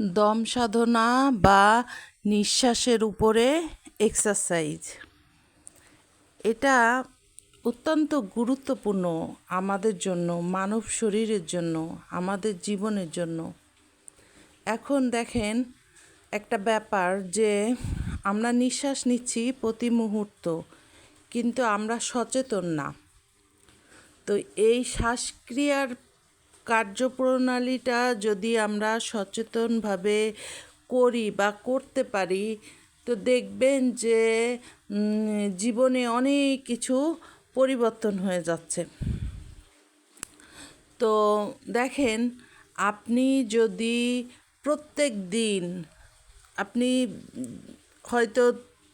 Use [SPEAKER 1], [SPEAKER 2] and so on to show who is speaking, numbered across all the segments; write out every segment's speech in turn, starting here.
[SPEAKER 1] দম সাধনা বা নিঃশ্বাসের উপরে এক্সারসাইজ এটা অত্যন্ত গুরুত্বপূর্ণ আমাদের জন্য, মানব শরীরের জন্য, আমাদের জীবনের জন্য। এখন দেখেন একটা ব্যাপার যে আমরা নিঃশ্বাস নিচ্ছি প্রতি মুহূর্ত, কিন্তু আমরা সচেতন না। তো এই শ্বাসক্রিয়ার কার্যপ্রণালীটা যদি আমরা সচেতনভাবে করি বা করতে পারি, তো দেখবেন যে জীবনে অনেক কিছু পরিবর্তন হয়ে যাচ্ছে। তো দেখেন, আপনি যদি প্রত্যেক দিন, আপনি হয়তো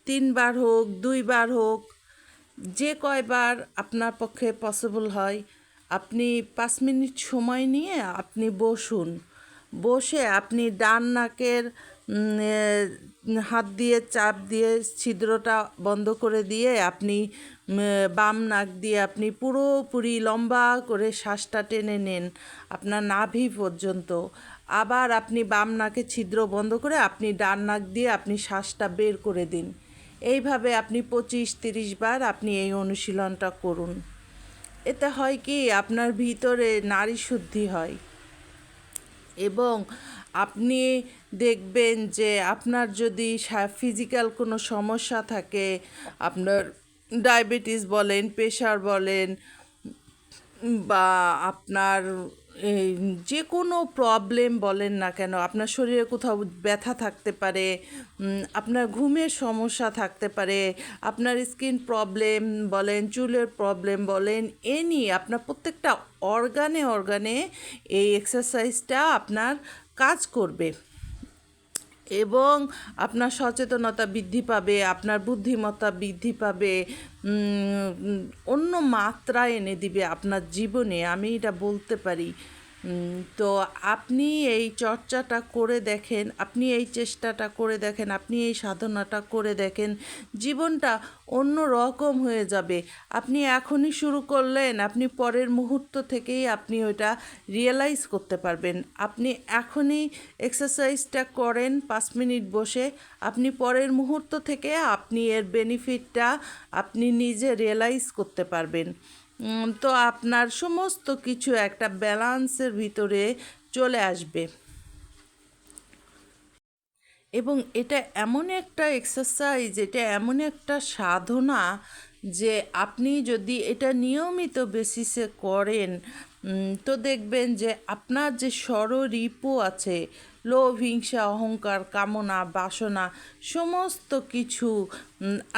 [SPEAKER 1] তিনবার হোক, দুইবার হোক, যে কয়বার আপনার পক্ষে পসিবল হয় আপনি পাঁচ মিনিট সময় নিয়ে আপনি বসুন। বসে আপনি ডান নাকের হাত দিয়ে চাপ দিয়ে ছিদ্রটা বন্ধ করে দিয়ে আপনি বাম নাক দিয়ে আপনি পুরোপুরি লম্বা করে শ্বাসটা টেনে নেন আপনার নাভি পর্যন্ত। আবার আপনি বাম নাকে ছিদ্র বন্ধ করে আপনি ডান নাক দিয়ে আপনি শ্বাসটা বের করে দিন। এইভাবে আপনি পঁচিশ, তিরিশ বার আপনি এই অনুশীলনটা করুন। এতে হয় কি, আপনার ভিতরে নারী শুদ্ধি হয়। এবং আপনি দেখবেন যে আপনার যদি ফিজিক্যাল কোনো সমস্যা থাকে, আপনার ডায়াবেটিস বলেন প্রেশার বলেন, বা আপনার যে কোনো প্রবলেম বলেন না কেন, আপনার শরীরে কোথাও ব্যথা থাকতে পারে আপনার ঘুমের সমস্যা থাকতে পারে, আপনার স্কিন প্রবলেম বলেন, চুলের প্রবলেম বলেন এনি আপনার প্রত্যেকটা অর্গানে অর্গানে এই এক্সারসাইজটা আপনার কাজ করবে। এবং আপনার সচেতনতা বৃদ্ধি পাবে, আপনার বুদ্ধিমত্তা বৃদ্ধি পাবে অন্য মাত্রা এনে দিবে আপনার জীবনে, আমি এটা বলতে পারি। তো আপনি এই চর্চাটা করে দেখেন, আপনি এই চেষ্টাটা করে দেখেন, আপনি এই সাধনাটা করে দেখেন, জীবনটা অন্য রকম হয়ে যাবে। আপনি এখনই শুরু করলেন, আপনি পরের মুহূর্ত থেকেই আপনি ওইটা রিয়েলাইজ করতে পারবেন। আপনি এখনই এক্সারসাইজটা করেন পাঁচ মিনিট বসে, আপনি পরের মুহূর্ত থেকে আপনি এর বেনিফিটটা আপনি নিজে রিয়েলাইজ করতে পারবেন। তো আপনার সমস্ত কিছু একটা ব্যালান্সের ভিতরে চলে আসবে। এবং এটা এমন একটা এক্সারসাইজ এটা এমন একটা সাধনা যে আপনি যদি এটা নিয়মিত বেসিসে করেন তো দেখবেন যে আপনার যে স্বররিপু আছে লোভ হিংসা অহংকার, কামনা, বাসনা, সমস্ত কিছু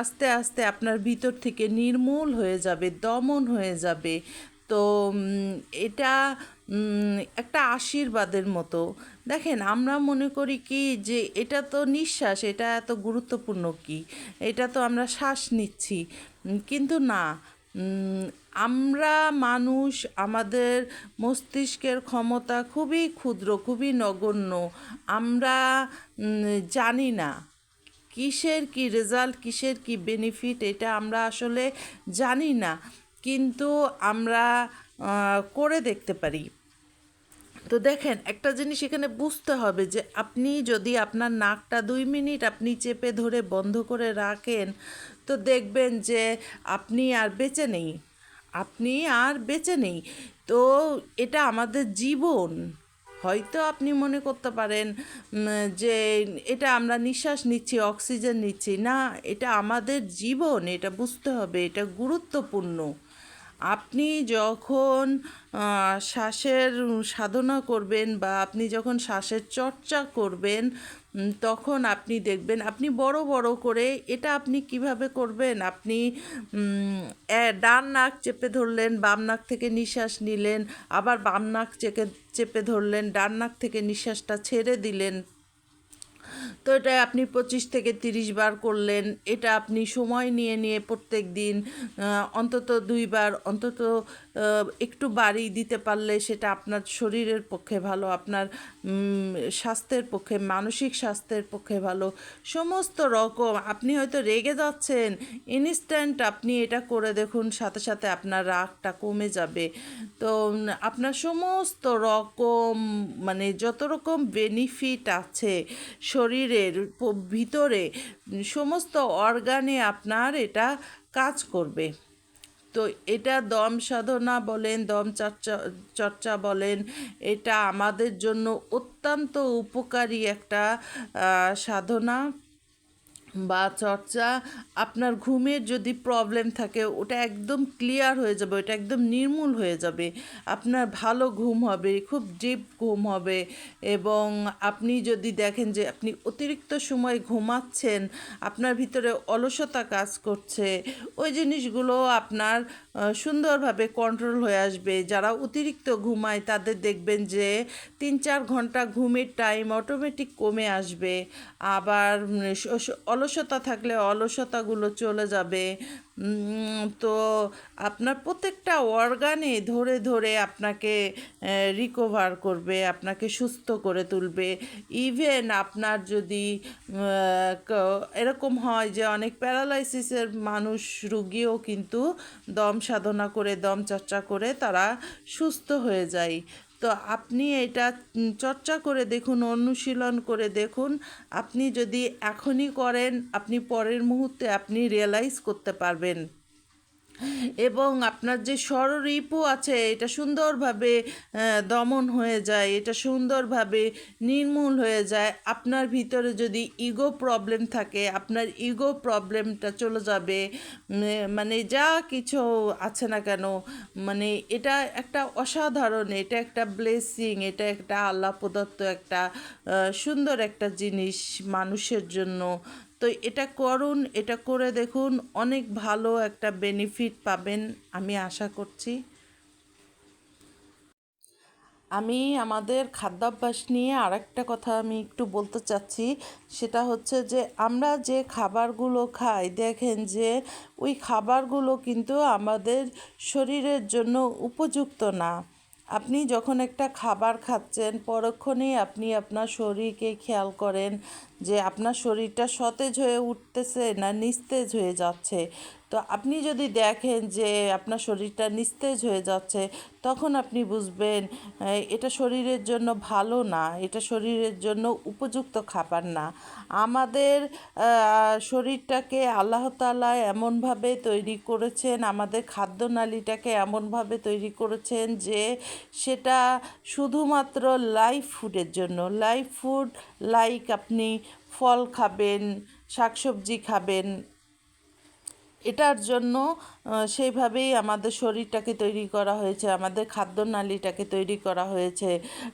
[SPEAKER 1] আস্তে আস্তে আপনার ভিতর থেকে নির্মূল হয়ে যাবে, দমন হয়ে যাবে। তো এটা একটা আশীর্বাদের মতো। দেখেন, আমরা মনে করি কি যে এটা তো নিঃশ্বাস, এটা এত গুরুত্বপূর্ণ কি? এটা তো আমরা শ্বাস নিচ্ছি। কিন্তু না আমরা মানুষ, আমাদের মস্তিষ্কের ক্ষমতা খুবই ক্ষুদ্র, খুবই নগণ্য। আমরা জানি না কিসের কি রেজাল্ট কিসের কি বেনিফিট এটা আমরা আসলে জানি না। কিন্তু আমরা করে দেখতে পারি। তো দেখেন, একটা জিনিস এখানে বুঝতে হবে যে আপনি যদি আপনার নাকটা দুই মিনিট আপনি চেপে ধরে বন্ধ করে রাখেন তো দেখবেন যে আপনি আর বেঁচে নেই। আপনি আর বেঁচে নেই। তো এটা আমাদের জীবন। হয়তো আপনি মনে করতে পারেন যে এটা আমরা নিঃশ্বাস নিচ্ছি, অক্সিজেন নিচ্ছি। না, এটা আমাদের জীবন, এটা বুঝতে হবে, এটা গুরুত্বপূর্ণ। আপনি যখন শ্বাসের সাধনা করবেন বা আপনি যখন শ্বাসের চর্চা করবেন তখন আপনি দেখবেন, আপনি বড় বড় করে এটা আপনি কীভাবে করবেন? আপনি ডান নাক চেপে ধরলেন, বাম নাক থেকে নিঃশ্বাস নিলেন, আবার বাম নাক চেপে চেপে ধরলেন, ডান নাক থেকে নিঃশ্বাসটা ছেড়ে দিলেন। তো এটা আপনি পঁচিশ থেকে তিরিশ বার করলেন। এটা আপনি সময় নিয়ে নিয়ে প্রত্যেক দিন অন্তত দুইবার, অন্তত একটু বাড়ি দিতে পারলে সেটা আপনার শরীরের পক্ষে ভালো, আপনার স্বাস্থ্যের পক্ষে, মানসিক স্বাস্থ্যের পক্ষে ভালো, সমস্ত রকম। আপনি হয়তো রেগে যাচ্ছেন ইনস্ট্যান্ট আপনি এটা করে দেখুন, সাথে সাথে আপনার রাগটা কমে যাবে। তো আপনার সমস্ত রকম মানে যত রকম বেনিফিট আছে শরীরের ভিতরে, সমস্ত অর্গানে আপনার এটা কাজ করবে। তো এটা দম সাধনা বলেন, দম চর্চা চর্চা বলেন, এটা আমাদের জন্য অত্যন্ত উপকারী একটা সাধনা। বা চর্চা, আপনার ঘুমের যদি প্রবলেম থাকে, ওটা একদম ক্লিয়ার হয়ে যাবে, ওটা একদম নির্মূল হয়ে যাবে। আপনার ভালো ঘুম হবে, খুব ডিপ ঘুম হবে এবং আপনি যদি দেখেন যে আপনি অতিরিক্ত সময় ঘুমাচ্ছেন, আপনার ভিতরে অলসতা কাজ করছে, ওই জিনিসগুলো আপনার সুন্দরভাবে কন্ট্রোল হয়ে আসবে। যারা অতিরিক্ত ঘুমায়, তাদের দেখবেন যে তিন চার ঘণ্টা ঘুমের টাইম অটোমেটিক কমে আসবে। আবার অলসতা থাকলে অলসতাগুলো চলে যাবে। তো আপনার প্রত্যেকটা অর্গানে ধরে ধরে আপনাকে রিকভার করবে, আপনাকে সুস্থ করে তুলবে। ইভেন আপনার যদি এরকম হয় যে অনেক প্যারালাইসিসের মানুষ রুগীও কিন্তু দম সাধনা করে, দম চর্চা করে তারা সুস্থ হয়ে যায়। তো আপনি এটা চর্চা করে দেখুন, অনুশীলন করে দেখুন। আপনি যদি এখনই করেন, আপনি পরের মুহূর্তে আপনি রিয়েলাইজ করতে পারবেন। এবং আপনার যে স্বররিপু আছে, এটা সুন্দরভাবে দমন হয়ে যায়, এটা সুন্দরভাবে নির্মূল হয়ে যায়। আপনার ভিতরে যদি ইগো প্রবলেম থাকে, আপনার ইগো প্রবলেমটা চলে যাবে। মানে যা কিছু আছে না কেন মানে এটা একটা অসাধারণ, এটা একটা ব্লেসিং এটা একটা আল্লাহ প্রদত্ত একটা সুন্দর একটা জিনিস মানুষের জন্য। তো এটা করুন, এটা করে দেখুন, অনেক ভালো একটা বেনিফিট পাবেন আমি আশা করছি। আমি আমাদের খাদ্যাভ্যাস নিয়ে আরেকটা কথা আমি একটু বলতে চাচ্ছি, সেটা হচ্ছে যে আমরা যে খাবারগুলো খাই, দেখেন যে ওই খাবারগুলো কিন্তু আমাদের শরীরের জন্য উপযুক্ত না। আপনি যখন একটা খাবার খাচ্ছেন, পরক্ষণেই আপনি আপনার শরীরকে খেয়াল করেন যে আপনার শরীরটা সতেজ হয়ে উঠতেছে না নিস্তেজ হয়ে যাচ্ছে। তো আপনি যদি দেখেন যে আপনার শরীরটা নিস্তেজ হয়ে যাচ্ছে, তখন আপনি বুঝবেন এটা শরীরের জন্য ভালো না, এটা শরীরের জন্য উপযুক্ত খাবার না। আমাদের শরীরটাকে আল্লাহ তাআলা এমনভাবে তৈরি করেছেন, আমাদের খাদ্যনালীটাকে এমনভাবে তৈরি করেছেন যে সেটা শুধুমাত্র লাইফ ফুডের জন্য লাইফ ফুড লাইক আপনি ফল খাবেন, শাকসবজি খাবেন এটার জন্য সেইভাবেই আমাদের শরীরটাকে তৈরি করা হয়েছে, আমাদের খাদ্যনালীটাকে তৈরি করা হয়েছে।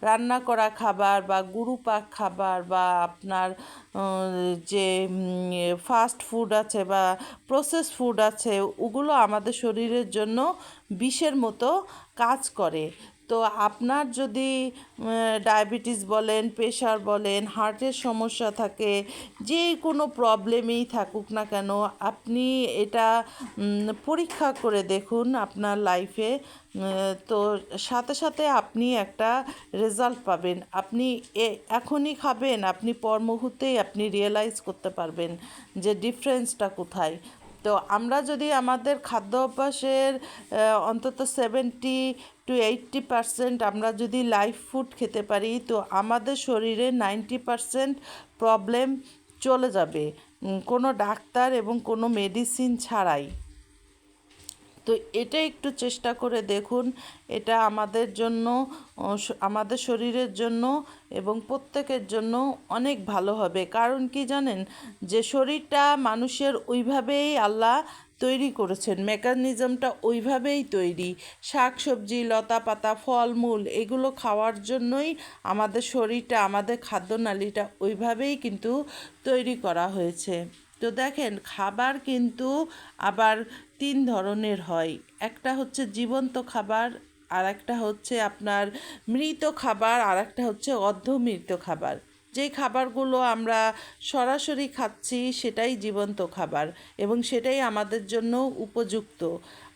[SPEAKER 1] রান্না করা খাবার বা গুরুপাক খাবার বা আপনার যে ফাস্ট ফুড আছে বা প্রসেস ফুড আছে, ওগুলো আমাদের শরীরের জন্য বিষের মতো কাজ করে। তো আপনার যদি ডায়াবেটিস বলেন, প্রেশার বলেন, হার্টের সমস্যা থাকে, যে কোনো প্রবলেমেই থাকুক না কেন, আপনি এটা পরীক্ষা করে দেখুন আপনার লাইফে তো সাথে সাথে আপনি একটা রেজাল্ট পাবেন। আপনি এখনই খাবেন, আপনি পর মুহূর্তেই আপনি রিয়েলাইজ করতে পারবেন যে ডিফারেন্সটা কোথায়। তো আমরা যদি আমাদের খাদ্য অভ্যাসের অন্তত সেভেন্টি টু এইট্টি পারসেন্ট আমরা যদি লাইফ ফুড খেতে পারি, তো আমাদের শরীরে নাইনটি পারসেন্ট প্রবলেম চলে যাবে। কোনো ডাক্তার এবং কোনো মেডিসিন ছাড়াই। তো এটা একটু চেষ্টা করে দেখুন। এটা আমাদের জন্য আমাদের শরীরের জন্য এবং প্রত্যেকের জন্য অনেক ভালো হবে। কারণ কি জানেন? যে শরীরটা মানুষের ওইভাবেই আল্লাহ তৈরি করেছেন, মেকানিজমটা ওইভাবেই তৈরি। শাক সবজি লতা পাতা ফলমূল এগুলো খাওয়ার জন্যই আমাদের শরীরটা, আমাদের খাদ্যনালীটা ওইভাবেই কিন্তু তৈরি করা হয়েছে। তো দেখেন, খাবার কিন্তু আবার তিন ধরনের হয়। একটা হচ্ছে জীবন্ত খাবার আর একটা হচ্ছে আপনার মৃত খাবার আর একটা হচ্ছে অর্ধমৃত খাবার। যে খাবারগুলো আমরা সরাসরি খাচ্ছি সেটাই জীবন্ত খাবার এবং সেটাই আমাদের জন্য উপযুক্ত।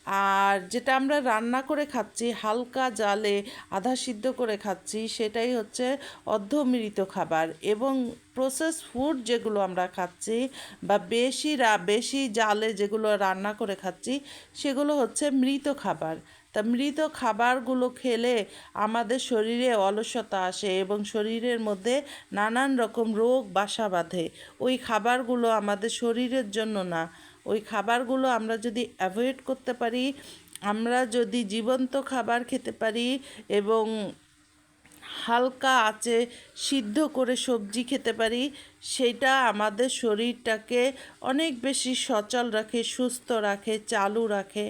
[SPEAKER 1] আর যেটা আমরা রান্না করে খাচ্ছি, হালকা জালে আধা সিদ্ধ করে খাচ্ছি, সেটাই হচ্ছে অর্ধমৃত খাবার এবং প্রসেস ফুড যেগুলো আমরা খাচ্ছি বা বেশি রা, বেশি জালে যেগুলো রান্না করে খাচ্ছি, সেগুলো হচ্ছে মৃত খাবার। তা মৃত খাবারগুলো খেলে আমাদের শরীরে অলসতা আসে এবং শরীরের মধ্যে নানান রকম রোগ, বাসা বাঁধে। ওই খাবারগুলো আমাদের শরীরের জন্য না ওই খাবারগুলো আমরা যদি অ্যাভয়েড করতে পারি, আমরা যদি জীবন্ত খাবার খেতে পারি এবং হালকা আছে সিদ্ধ করে সবজি খেতে পারি, সেটা আমাদের শরীরটাকে অনেক বেশি সচল রাখে, সুস্থ রাখে, চালু রাখে।